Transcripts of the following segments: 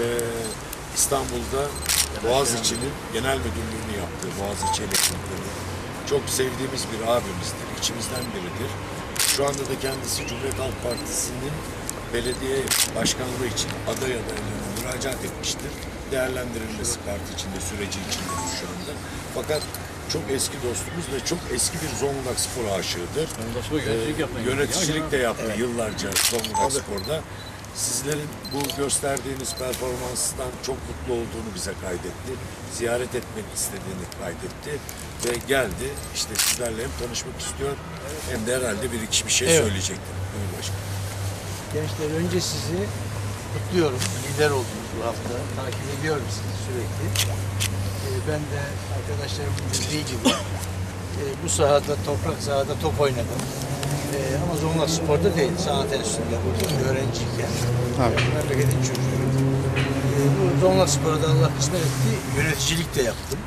Ee, İstanbul'da Boğaziçi'nin genel müdürlüğünü yaptığı Boğaziçi Elektrikleri. Çok sevdiğimiz bir abimizdir, içimizden biridir. Şu anda da kendisi Cumhuriyet Halk Partisi'nin belediye başkanlığı için aday adaylığına müracaat etmiştir. Değerlendirilmesi parti içinde, süreci içinde şu anda. Fakat çok eski dostumuz ve çok eski bir Zonguldak spor aşığıdır. Ee, yöneticilik de yaptı yıllarca Zonguldak Spor'da. Sizlerin bu gösterdiğiniz performanstan çok mutlu olduğunu bize kaydetti. Ziyaret etmek istediğini kaydetti ve geldi. İşte sizlerle hem tanışmak istiyor hem de herhalde bir iki bir şey Evet. söyleyecektir. Buyurun başkanım. Gençler önce sizi kutluyorum. Lider oldunuz bu hafta. Takip ediyorum sizi sürekli. Ee, ben de arkadaşlarımın dediği gibi e, bu sahada, toprak sahada top oynadım. Ee, ama Zonguldak Spor'da değil, sanat enstitüsünde burada öğrenciyken. Memleketin çocuğuyum. Ee, bu Zonguldak Spor'da Allah kısmet etti, yöneticilik de yaptım.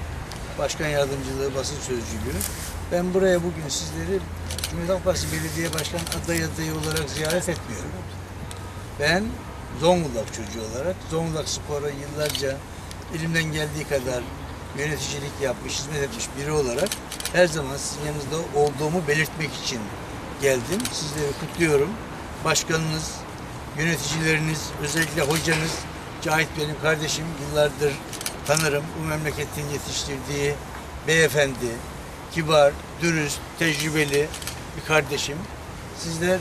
Başkan yardımcılığı, basın sözcülüğü. Ben buraya bugün sizleri Cumhuriyet Halk Partisi Belediye Başkan adayı adayı olarak ziyaret etmiyorum. Ben Zonguldak çocuğu olarak Zonguldak Spor'a yıllarca elimden geldiği kadar yöneticilik yapmış, hizmet etmiş biri olarak her zaman sizin yanınızda olduğumu belirtmek için geldim. Sizleri kutluyorum. Başkanınız, yöneticileriniz, özellikle hocanız Cahit benim kardeşim. Yıllardır tanırım. Bu memleketin yetiştirdiği beyefendi, kibar, dürüst, tecrübeli bir kardeşim. Sizler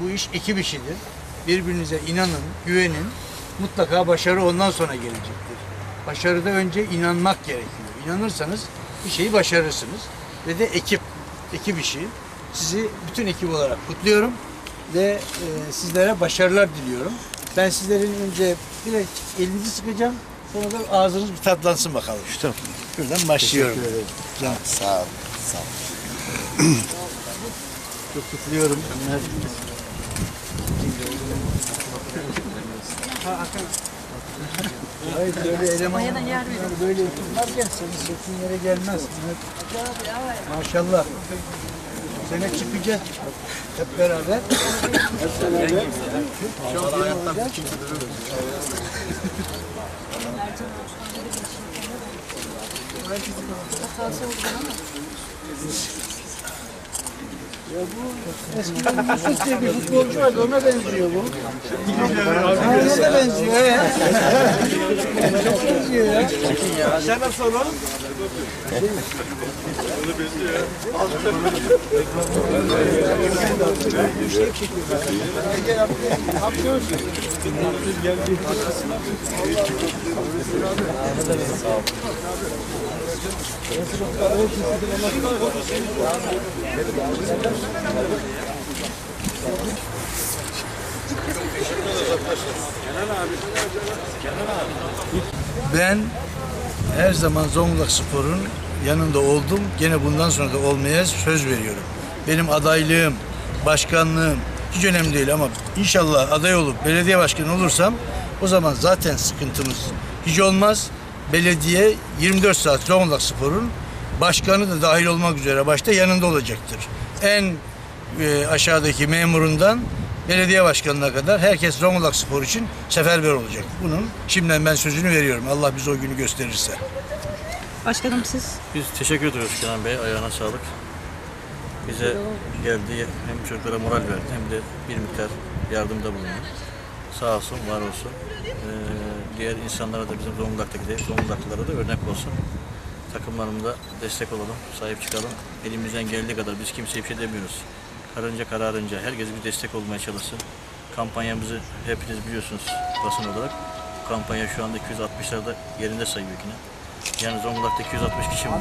bu iş ekip işidir. Birbirinize inanın, güvenin. Mutlaka başarı ondan sonra gelecektir. Başarıda önce inanmak gerekiyor. İnanırsanız bir şeyi başarırsınız. Ve de ekip, ekip işi. Sizi bütün ekip olarak kutluyorum ve e, sizlere başarılar diliyorum. Ben sizlerin önce direkt elinizi sıkacağım. Sonra da ağzınız bir tatlansın bakalım. Tamam. Şuradan başlıyorum. Can. Sağ ol. Sağ ol. Çok kutluyorum. Bunlar... Hayır böyle eleman böyle yapımlarken senin sırtın yere gelmez. Maşallah. Sene çıkacağız hep beraber. Hep beraber. Şampiyon olacağız. Ya bu diye bir futbolcu vardı ona benziyor bu. Da benziyor. Benziyor ya. Sen nasıl oğlum? Ben her zaman Zonguldak Spor'un yanında oldum. Gene bundan sonra da olmaya söz veriyorum. Benim adaylığım, başkanlığım hiç önemli değil ama inşallah aday olup belediye başkanı olursam o zaman zaten sıkıntımız hiç olmaz. Belediye 24 saat Zonguldak Spor'un başkanı da dahil olmak üzere başta yanında olacaktır. En e, aşağıdaki memurundan belediye başkanına kadar herkes Zonguldak Spor için seferber olacak. Bunun şimdiden ben sözünü veriyorum. Allah bize o günü gösterirse. Başkanım siz Biz teşekkür ediyoruz Kenan Bey. Ayağına sağlık. Bize geldi hem çocuklara moral verdi hem de bir miktar yardımda bulundu. Sağ olsun, var olsun. Ee, diğer insanlara da bizim Zonguldak'taki de Zonguldaklılara da örnek olsun. Takımlarımıza destek olalım, sahip çıkalım. Elimizden geldiği kadar biz kimseye bir şey demiyoruz. Karınca kararınca herkes bir destek olmaya çalışsın. Kampanyamızı hepiniz biliyorsunuz basın olarak. Kampanya şu anda 260'larda yerinde sayıyor yine. Yani Zonguldak'ta 260 kişi var.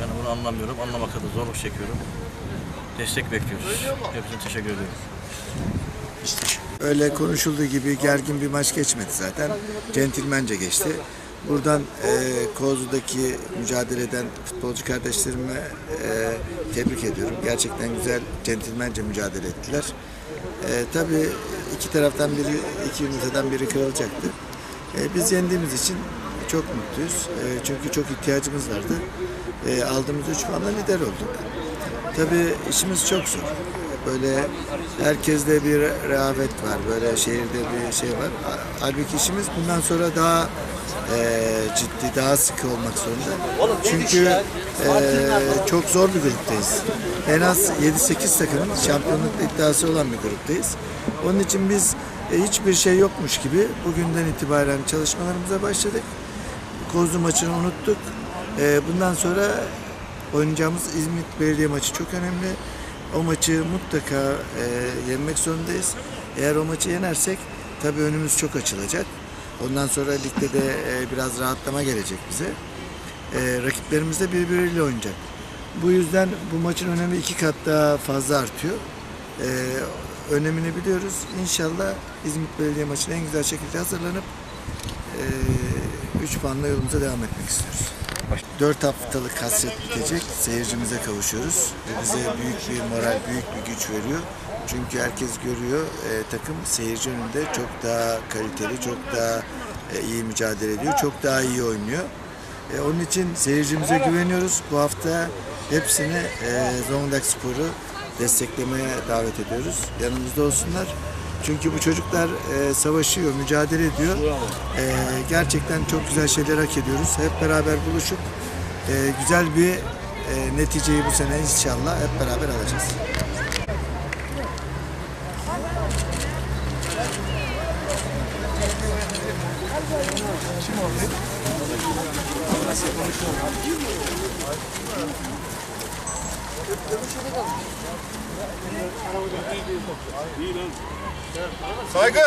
Yani bunu anlamıyorum. Anlamakta da zorluk çekiyorum. Destek bekliyoruz. Hepinize teşekkür ediyorum. Öyle konuşulduğu gibi gergin bir maç geçmedi zaten. Centilmence geçti. Buradan e, Kozlu'daki mücadele eden futbolcu kardeşlerime e, tebrik ediyorum. Gerçekten güzel, centilmence mücadele ettiler. E, tabii iki taraftan biri, iki yumurtadan biri kırılacaktı. E, biz yendiğimiz için çok mutluyuz. E, çünkü çok ihtiyacımız vardı. E, aldığımız 3 puanla lider olduk. Tabii işimiz çok zor. Böyle herkeste bir rehavet var. Böyle şehirde bir şey var. Halbuki işimiz bundan sonra daha e, ciddi, daha sıkı olmak zorunda. Çünkü e, çok zor bir gruptayız. En az 7-8 takımın şampiyonluk iddiası olan bir gruptayız. Onun için biz e, hiçbir şey yokmuş gibi bugünden itibaren çalışmalarımıza başladık. Kozlu maçını unuttuk. E, bundan sonra oynayacağımız İzmit Belediye maçı çok önemli. O maçı mutlaka e, yenmek zorundayız. Eğer o maçı yenersek tabii önümüz çok açılacak. Ondan sonra ligde de e, biraz rahatlama gelecek bize. E, rakiplerimiz de birbiriyle oynayacak. Bu yüzden bu maçın önemi iki kat daha fazla artıyor. E, önemini biliyoruz. İnşallah İzmit Belediye maçına en güzel şekilde hazırlanıp 3 puanla yolumuza devam etmek istiyoruz. 4 haftalık hasret bitecek. Seyircimize kavuşuyoruz. Ve bize büyük bir moral, büyük bir güç veriyor. Çünkü herkes görüyor e, takım seyirci önünde çok daha kaliteli, çok daha e, iyi mücadele ediyor, çok daha iyi oynuyor. E, onun için seyircimize güveniyoruz. Bu hafta hepsini e, Zonguldak Spor'u desteklemeye davet ediyoruz. Yanımızda olsunlar. Çünkü bu çocuklar e, savaşıyor, mücadele ediyor. E, gerçekten çok güzel şeyler hak ediyoruz. Hep beraber buluşup e, güzel bir e, neticeyi bu sene inşallah hep beraber alacağız. Saygın.